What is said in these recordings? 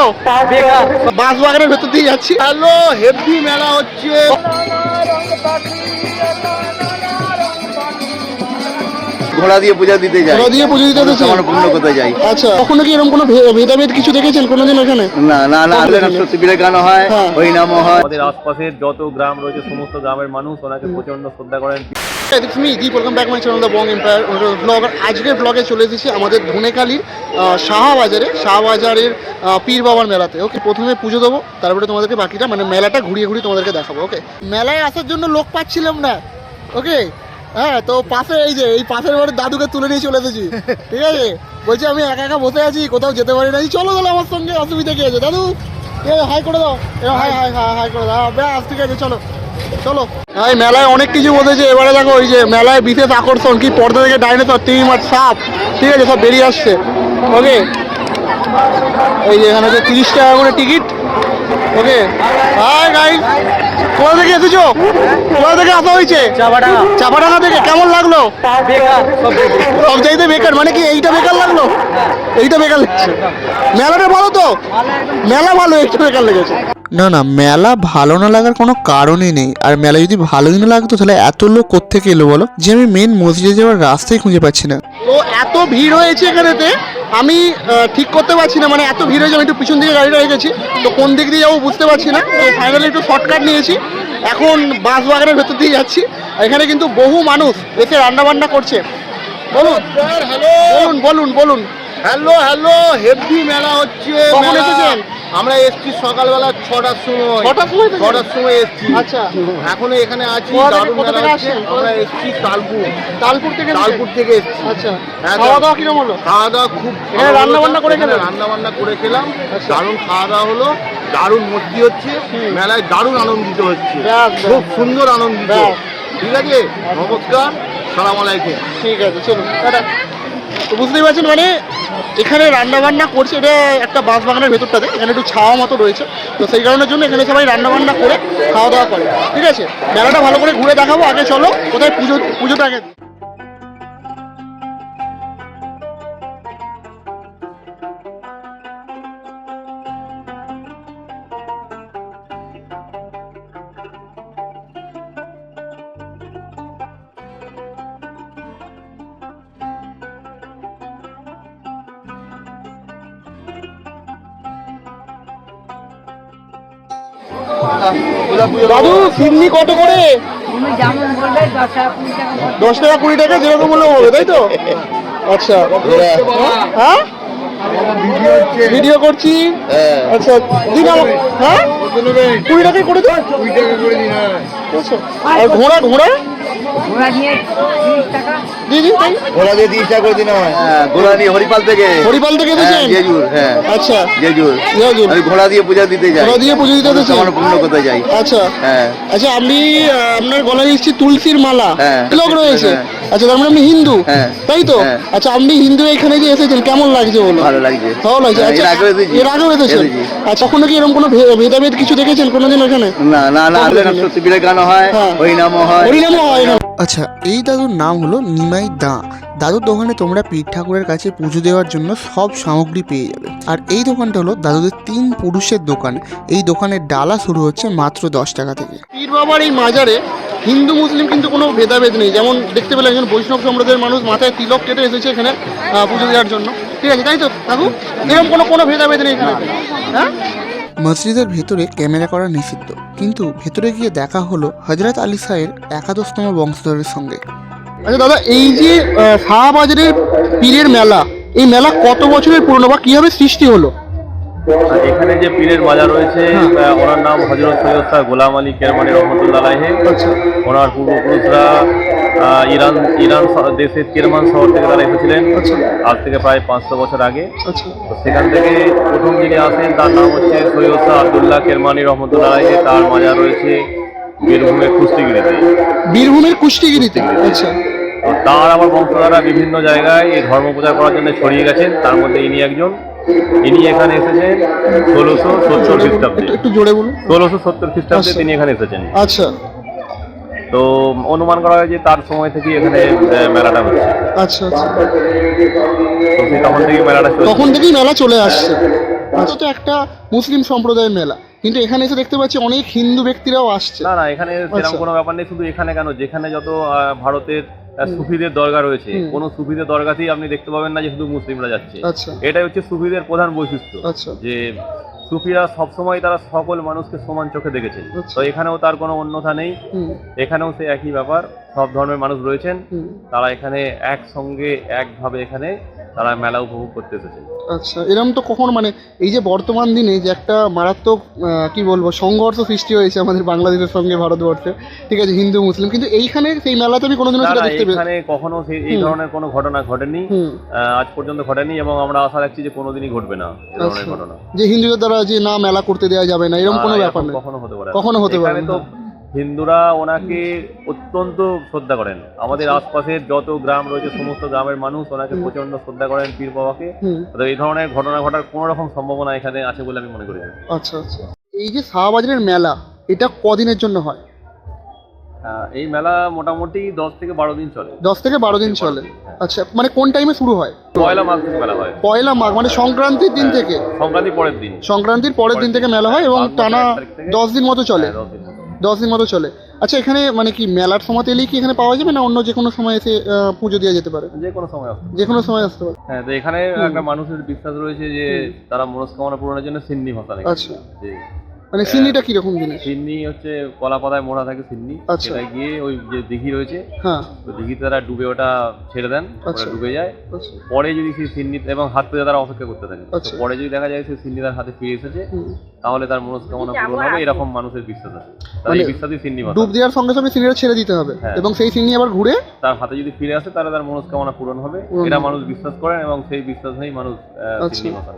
লাগল বাস বাগানের ভেতর দিয়ে যাচ্ছি। হ্যালো হেভি মেলা হচ্ছে। ঘোড়া দিয়ে পূজা দিতে যাই। ঘোড়া দিয়ে পুজো দিতে দিতেছে? আমার পূর্ণ কোথায় যাই। আচ্ছা কখনো কি এরকম কোনো ভেদাভেদ কিছু দেখেছেন কোনোদিন এখানে না না না আসলে না সত্যি গান হয় হ্যাঁ। হরিনামও হয়। আমাদের আশপাশের যত গ্রাম রয়েছে সমস্ত গ্রামের মানুষ ওনাকে প্রচণ্ড শ্রদ্ধা করেন। It's Deep welcome back my channel the Bong Empire blogger আজকের ব্লগে চলে এসেছি আমাদের ধনেখালির আহ, শাহবাজারে শাহবাজারের আহ, পীর বাবার মেলাতে। ওকে প্রথমে পুজো দেবো তারপরে তোমাদেরকে বাকিটা মানে মেলাটা ঘুরিয়ে ঘুরিয়ে তোমাদেরকে দেখাবো ওকে? মেলায় আসার জন্য লোক পাচ্ছিলাম না ওকে? হ্যাঁ তো পাশে এই যে, এই পাশের বাড়ির দাদুকে তুলে নিয়ে চলে এসেছি। ঠিক আছে? বলছি, আমি একা একা বসে আছি, কোথাও যেতে পারি না। চলো চলো আমার সঙ্গে, অসুবিধা কি আছে? দাদু হাই করে দাও। হাই হাই হাই হাই করে দাও। ব্যাস, ঠিক আছে, চলো। চলো। এই মেলায় অনেক কিছু বসেছে। এবারে দেখো ওই যে মেলায় বিশেষ আকর্ষণ, কি পর্দা থেকে ডাইনোসর তিমি মাছ সাপ। ঠিক আছে, সব বেরিয়ে আসছে। ওকে? এই যে এখানে হচ্ছে তিরিশ টাকা করে টিকিট। ওকে? হাই গাইস কোথা থেকে এসেছ? কোথা থেকে আসা হয়েছে? চাপাডাঙ্গা। থেকে কেমন লাগল? সব চাইতে বেকার মানে কি এইটা বেকার লাগল? এইটা বেকার লাগছে। মেলাটা ভালো তো? মেলা ভালো একটু বেকার লেগেছে। না না মেলা ভালো না লাগার কোনো কারণই নেই। আর মেলা যদি ভালোই না লাগতো তাহলে এত লোক কোত্থেকে এলো বলো? যে আমি মেন মসজিদে যাওয়ার রাস্তাই খুঁজে পাচ্ছি না। তো এত ভিড় হয়েছে এখানেতে? আমি ঠিক করতে পারছি না মানে এত ভিড় হয়েছে আমি একটু পিছন দিকে গাড়িটা রেখেছি তো কোন দিক দিয়ে যাব বুঝতে পারছি না। তো ফাইনালি একটু শর্টকাট নিয়েছি এখন বাস বাগানের ভেতর দিয়ে যাচ্ছি এখানে কিন্তু বহু মানুষ এসে রান্নাবান্না করছে। বলুন বলুন বলুন বলুন। হ্যালো হ্যালো হেভি মেলা হচ্ছে কখন এসেছেন? আমরা এসছি সকালবেলা ছটার সময়। ছটার সময়? ছটার সময় এসছি। আচ্ছা। এখনও এখানে আছি দারুণ মেলা হচ্ছে। আমরা এসছি তালপুর। তালপুর থেকে তালপুর থেকে এসছি। আচ্ছা। হ্যাঁ, খাওয়া দাওয়া কীরকম হলো? খাওয়া দাওয়া খুব এখানে রান্না বান্না করে খেলেন? রান্না বান্না করে খেলাম। আচ্ছা। দারুণ খাওয়া দাওয়া হলো। দারুণ মস্তি হচ্ছে। মেলায় দারুণ আনন্দিত হচ্ছে। খুব সুন্দর আনন্দিত। ঠিক আছে? নমস্কার। সালাম আলাইকুম। ঠিক আছে চলুন। তো বুঝতেই পারছেন মানে এখানে রান্নাবান্না করছে, এটা একটা বাঁশ বাগানের ভেতরটাতে, এখানে একটু ছাওয়া মতো রয়েছে, তো সেই কারণের জন্য এখানে সবাই রান্নাবান্না করে খাওয়া দাওয়া করে। ঠিক আছে? মেলাটা ভালো করে ঘুরে দেখাবো, আগে চলো, কোথায় পুজো, পুজোটা আগে দাদু সিমনি কত করে? দশ টাকা কুড়ি টাকা টাকা টাকা যেরকম বললে হবে তাই তো? আচ্ছা হ্যাঁ? ভিডিও করছি। আচ্ছা দিন হ্যাঁ? কুড়ি টাকায় করে দিন। আচ্ছা। আর ঘোড়া ঘোড়া? ঘোড়া নিয়ে তিরিশ টাকা। দিয়ে দিন তাই ঘোড়া দিয়ে তিরিশ টাকা করে দিন হ্যাঁ ঘোড়া নিয়ে হরিপাল থেকে। হরিপাল থেকে হ্যাঁ জেজুর হ্যাঁ। আচ্ছা। জেজুর। জেজুর। আমি ঘোড়া দিয়ে পূজা দিতে যাই। ঘোড়া দিয়ে পুজো দিতে আমার পূর্ণ করতে যাই। আচ্ছা। হ্যাঁ। আচ্ছা আপনি আপনার গলায় দিচ্ছি তুলসীর মালা। হ্যাঁ। তিলক রয়েছে। আচ্ছা তার মানে আপনি হিন্দু। হ্যাঁ। তাই তো? হ্যাঁ। আচ্ছা আপনি হিন্দু এখানে যে এসেছেন কেমন লাগছে বলো ভালো লাগছে। ভালো লাগছে। হ্যাঁ, আচ্ছা এর আগেও এসেছেন? আচ্ছা কখনো কি এরকম কোনো ভেদাভেদ কিছু দেখেছেন কোনোদিন এখানে না না না গান হয়। হ্যাঁ। হরিনামও হয়। হরিনামও হয় আচ্ছা এই দাদুর নাম হলো নিমাই দা। দাদুর দোকানে তোমরা পীর ঠাকুরের কাছে পুজো দেওয়ার জন্য সব সামগ্রী পেয়ে যাবে। আর এই দোকানটা হলো দাদুদের তিন পুরুষের দোকান। এই দোকানের ডালা শুরু হচ্ছে মাত্র দশ টাকা থেকে। পীর বাবার এই মাজারে হিন্দু মুসলিম কিন্তু কোনো ভেদাভেদ নেই। যেমন দেখতে পেলে একজন বৈষ্ণব সম্প্রদায়ের মানুষ মাথায় তিলক কেটে এসেছে এখানে পুজো দেওয়ার জন্য। ঠিক আছে তাই তো কাকু? এরকম কোনো কোনো ভেদাভেদ নেই এখানে? হ্যাঁ? মসজিদের ভেতরে ক্যামেরা করা নিষিদ্ধ। কিন্তু ভেতরে গিয়ে দেখা হলো হজরত আলী শাহের একাদশতম বংশধরের সঙ্গে। আচ্ছা দাদা এই যে শাহবাজারের পীরের মেলা এই মেলা কত বছরের পুরনো বা কীভাবে সৃষ্টি হলো? এখানে যে পীরের মাজার রয়েছে ওনার নাম হজরত সৈয়দ শাহ গোলাম আলী কেরমানি রহমতুল্লাহ আচ্ছা। ওনার পূর্বপুরুষরা ইরান ইরান দেশের কেরমান শহর থেকে তারা এসেছিলেন। আচ্ছা। আজ থেকে প্রায় পাঁচশো বছর আগে। আচ্ছা। তো সেখান থেকে প্রথম যিনি আসেন তার নাম হচ্ছে সৈয়দ শাহ আবদুল্লাহ কেরমানি রহমতুল্লাহ তার মাজার রয়েছে বীরভূমের কুস্তিগিরিতে বীরভূমের কুষ্টিগিরিতে? আচ্ছা। তো তার আবার বংশধারা বিভিন্ন জায়গায় এই ধর্ম প্রচার করার জন্য ছড়িয়ে গেছেন। তার মধ্যে ইনি একজন। ইনি এখানে এসেছেন ষোলোশো সত্তর খ্রিস্টাব্দে। একটু জোরে বলুন। ষোলোশো সত্তর খ্রিস্টাব্দে আচ্ছা। তিনি এখানে এসেছেন। আচ্ছা। তো অনুমান করা হয় যে তার সময় থেকেই এখানে মেলাটা হচ্ছে। আচ্ছা আচ্ছা। তখন থেকে মেলাটা তখন থেকেই মেলা চলে আসছে। তো একটা মুসলিম সম্প্রদায়ের মেলা। কিন্তু এখানে এসে দেখতে পাচ্ছি অনেক হিন্দু ব্যক্তিরাও আসছে। না না এখানে আচ্ছা। সেরকম কোনো ব্যাপার নেই শুধু এখানে কেন যেখানে যত ভারতের সুফিদের দরগা রয়েছে। কোনো সুফিদের দরগাতেই আপনি দেখতে পাবেন না যে শুধু মুসলিমরা যাচ্ছে। আচ্ছা। এটাই হচ্ছে সুফিদের প্রধান বৈশিষ্ট্য আচ্ছা। যে সুফিরা সবসময় তারা সকল মানুষকে সমান চোখে দেখেছেন। তো এখানেও তার কোনো অন্যথা নেই। এখানেও সেই একই ব্যাপার সব ধর্মের মানুষ রয়েছেন। তারা এখানে একসঙ্গে একভাবে এখানে তারা মেলা উপভোগ করতে এসেছেন আচ্ছা এরকম তো কখনো মানে এই যে বর্তমান দিনে যে একটা মারাত্মক কি বলব সংঘর্ষ সৃষ্টি হয়েছে আমাদের বাংলাদেশের সঙ্গে ভারতবর্ষে ঠিক আছে হিন্দু মুসলিম কিন্তু এইখানে সেই মেলাতে আমি কোনোদিনও না সেটা দেখতে এখানে কখনো সেই এই ধরনের কোনো ঘটনা ঘটেনি। আজ পর্যন্ত ঘটেনি এবং আমরা আশা রাখছি যে কোনোদিনই ঘটবে না এ ধরনের আচ্ছা। ঘটনা। যে হিন্দুদের দ্বারা যে না মেলা করতে দেওয়া যাবে না এরকম কোনো ব্যাপার নেই। কখনো হতে পারে কখনো হতে পারে তো হিন্দুরা ওনাকে অত্যন্ত শ্রদ্ধা করেন। আমাদের। আশপাশের যত গ্রাম রয়েছে সমস্ত গ্রামের মানুষ ওনাকে প্রচণ্ড শ্রদ্ধা করেন পীর বাবাকে। তো এই ধরনের ঘটনা ঘটার কোনো রকম সম্ভাবনা এখানে আছে বলে আমি মনে করি আচ্ছা আচ্ছা। এই যে শাহবাজারের মেলা এটা কদিনের জন্য হয়? এই মেলা মোটামুটি দশ থেকে বারো দিন চলে। দশ থেকে বারো দিন চলে। আচ্ছা মানে কোন টাইমে শুরু হয়? পয়লা মাঘ থেকে মেলা হয়। পয়লা মাঘ মানে সংক্রান্তির দিন থেকে? সংক্রান্তির পরের দিন। সংক্রান্তির পরের দিন থেকে মেলা হয় এবং টানা দশ দিন মতো চলে। হ্যাঁ, দশ দিন মতো। চলে। আচ্ছা এখানে মানে কি মেলার সময় এলেই কি এখানে পাওয়া যাবে না অন্য যে কোনো সময় এসে পুজো দেওয়া যেতে পারে? যে কোনো সময় আসতে যে কোনো সময় আসতে পারে। হ্যাঁ তো এখানে একটা মানুষের বিশ্বাস রয়েছে যে তারা মনস্কামনা পূরণের জন্য সিন্ধি ভাষা আচ্ছা। মানে সিন্নিটা কীরকম জিনিস? সিন্নি হচ্ছে কলা পাতায় মোড়া থাকে সিন্নি। আচ্ছা। সেটা গিয়ে ওই যে দিঘি রয়েছে হ্যাঁ। তো দিঘিতে তারা ডুবে ওটা ছেড়ে দেন ওটা আচ্ছা। ডুবে যায়। আচ্ছা। পরে যদি সেই সিন্নি এবং হাত পেতে তারা অপেক্ষা করতে থাকে। পরে যদি দেখা যায় সেই সিন্নি তার হাতে ফিরে এসেছে তাহলে তার মনস্কামনা পূরণ হবে এরকম মানুষের বিশ্বাস আছে। তার মানে এই বিশ্বাসই সিন্নি ডুব দেওয়ার সঙ্গে সঙ্গে সিন্নিটা ছেড়ে দিতে হবে। হ্যাঁ। এবং সেই সিন্নি আবার ঘুরে তার হাতে যদি ফিরে আসে তাহলে তার মনস্কামনা পূরণ হবে। এটা মানুষ বিশ্বাস করেন এবং সেই বিশ্বাস নিয়েই মানুষ আচ্ছা। সিন্নি ভাষা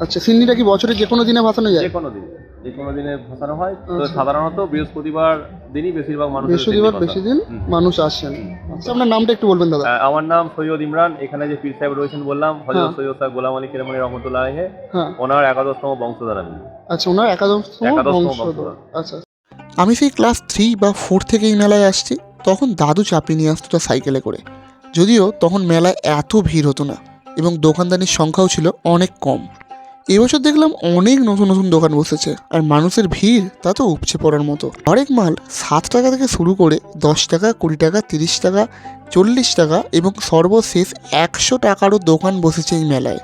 আচ্ছা সিন্নিটা কি বছরে যে কোনো দিনে ভাসানো যায়? যে কোনো দিন। যে কোনো দিনে ভাসানো হয়। তো আচ্ছা। সাধারণত বৃহস্পতিবার দিনই বেশিরভাগ মানুষ বৃহস্পতিবার বেশি দিন মানুষ আসেন। আচ্ছা আপনার নামটা একটু বলবেন দাদা। আমার নাম সৈয়দ ইমরান। এখানে যে পীর সাহেব রয়েছেন বললাম হজরত হ্যাঁ। সৈয়দ সাহেব গোলাম আলী কেরামনি রহমতুল্লাহ আলাইহি, হ্যাঁ। ওনার একাদশতম বংশধর আমি। আচ্ছা ওনার একাদশতম বংশধর। বংশধর। আচ্ছা আমি সেই ক্লাস থ্রি বা ফোর থেকে এই মেলায় আসছি তখন দাদু চাপিয়ে নিয়ে আসতো তার সাইকেলে করে। যদিও তখন মেলায় এত ভিড় হতো না এবং দোকানদানির সংখ্যাও ছিল অনেক কম। এবছর দেখলাম অনেক নতুন নতুন দোকান বসেছে। আর মানুষের ভিড় তা তো উপচে পড়ার মতো। হরেক মাল সাত টাকা থেকে শুরু করে দশ টাকা, কুড়ি টাকা, তিরিশ টাকা, চল্লিশ টাকা এবং সর্বশেষ একশো টাকারও দোকান বসেছে এই মেলায়।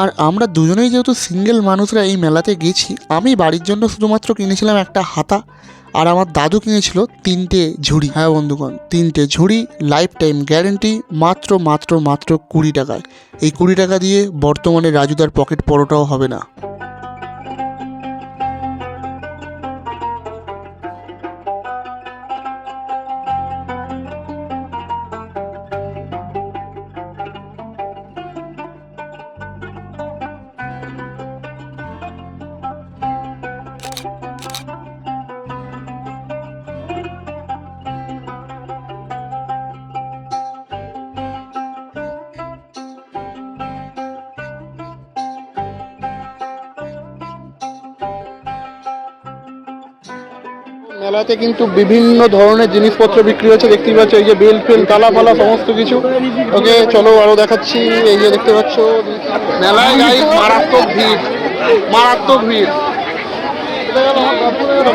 আর আমরা দুজনেই যেহেতু সিঙ্গেল মানুষরা এই মেলাতে গেছি, আমি বাড়ির জন্য শুধুমাত্র কিনেছিলাম একটা হাতা। আর আমার দাদু কিনেছিল তিনটে ঝুড়ি। হ্যাঁ বন্ধুগণ, তিনটে ঝুড়ি লাইফ টাইম গ্যারেন্টি মাত্র মাত্র মাত্র কুড়ি টাকায়। এই কুড়ি টাকা দিয়ে বর্তমানে রাজুদার পকেট পরোটাও হবে না। মেলাতে কিন্তু বিভিন্ন ধরনের জিনিসপত্র বিক্রি হচ্ছে। দেখতেই পাচ্ছ এই যে বেল ফেল তালা ফালা, সমস্ত কিছু। ওকে, চলো আরও দেখাচ্ছি। এই যে দেখতে পাচ্ছ, মেলায় গাই মারাত্মক ভিড় মারাত্মক ভিড়।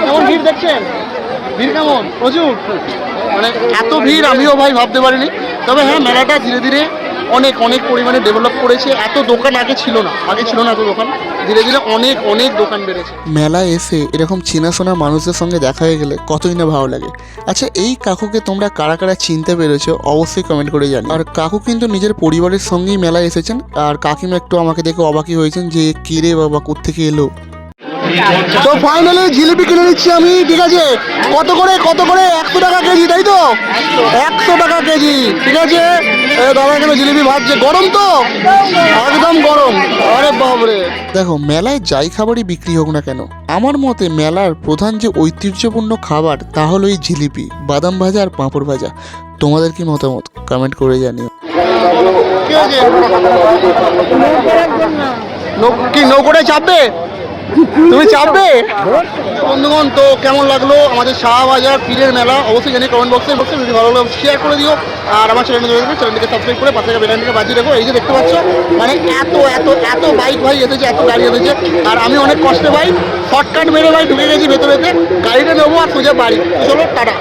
কেমন ভিড় দেখছেন? ভিড় কেমন? প্রচুর। মানে এত ভিড় আমিও ভাই ভাবতে পারিনি। তবে হ্যাঁ মেলাটা ধীরে ধীরে অনেক অনেক পরিমাণে ডেভেলপ করেছে। এত দোকান আগে ছিল না। আগে ছিল না এত দোকান। ধীরে ধীরে অনেক অনেক দোকান বেড়েছে। মেলায় এসে এরকম চেনাশোনা মানুষদের সঙ্গে দেখা হয়ে গেলে কতই না ভালো লাগে। আচ্ছা এই কাকুকে তোমরা কারা কারা চিনতে পেরেছ অবশ্যই কমেন্ট করে জানি আর কাকু কিন্তু নিজের পরিবারের সঙ্গেই মেলায় এসেছেন। আর কাকিমা একটু আমাকে দেখে অবাকই হয়েছেন যে কে রে বাবা, কোত্থেকে এলো? তো ফাইনালি জিলিপি কিনে নিচ্ছি আমি ঠিক আছে? কত করে কত করে? একশো টাকা কেজি তাই তো? একশো টাকা কেজি ঠিক আছে? দাদা এখানে জিলিপি ভাজছে। গরম তো? একদম গরম। আরে বাপরে। দেখো মেলায় যাই খাবারই বিক্রি হোক না কেন আমার মতে মেলার প্রধান যে ঐতিহ্যপূর্ণ খাবার তা হলো এই জিলিপি বাদাম ভাজা আর পাঁপড় ভাজা। তোমাদের কি মতামত? কমেন্ট করে জানিও। কি নৌকোটায় চাপবে? তুমি চাপবে? বন্ধুগণ, তো কেমন লাগল আমাদের শাহবাজার পীরের মেলা? অবশ্যই জানি কমেন্ট বক্সে বক্সে যদি ভালো লাগল শেয়ার করে দিও। আর আমার চ্যানেল দেখবে চ্যানেলটিকে সাবস্ক্রাইব করে পাশে বেলাইনটিকে বাজিয়ে রাখো। এই যে দেখতে পাচ্ছ মানে এত এত এত বাইক ভাই এসেছে, এত গাড়ি এসেছে। আর আমি অনেক কষ্টে ভাই শর্টকাট মেরে ভাই ঢুকে গেছি ভেতরেতে। গাড়িটা নেব আর সোজা বাড়ি। চলো, টাটা।